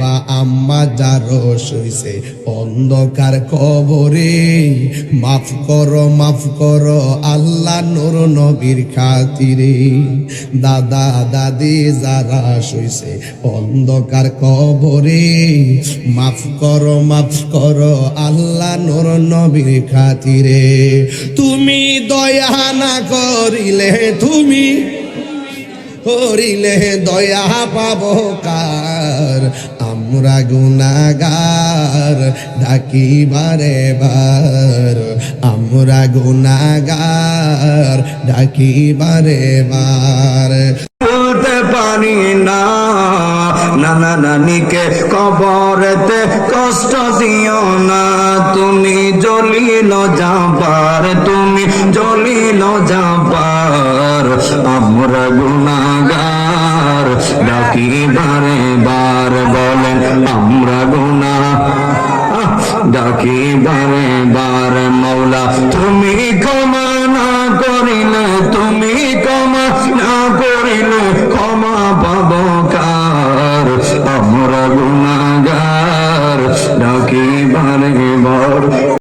বা আম্মা যার শুইছে অন্ধকার কবরে। মাফ করো মাফ করো, আল্লাহ নুর নবীর খাতিরে। দাদা, দাদি যারা শুইছে অন্ধকার কবরে, মাফ করো মাফ করো, আল্লাহ নুর নবীর খাতিরে। তুমি দয়া না করিলে তুমি করিলে দয়া পাব কার? আমরা গুনাগার ডাকি বারে। বার আমরা গুনাগার ডাকি বারে। বার পারি না নানা নানিকে কবরেতে কষ্ট দিও না। তুমি জ্বলিল যাবার, তুমি জ্বলিল যাবার। আমরা গুনাগার ডাকি বারে বার বলেন, আমরা গুনা ডাকি বারে বার মৌলা, তুমি ক্ষমা না করিলে, তুমি ক্ষমা না করিলে ক্ষমা পাব কার?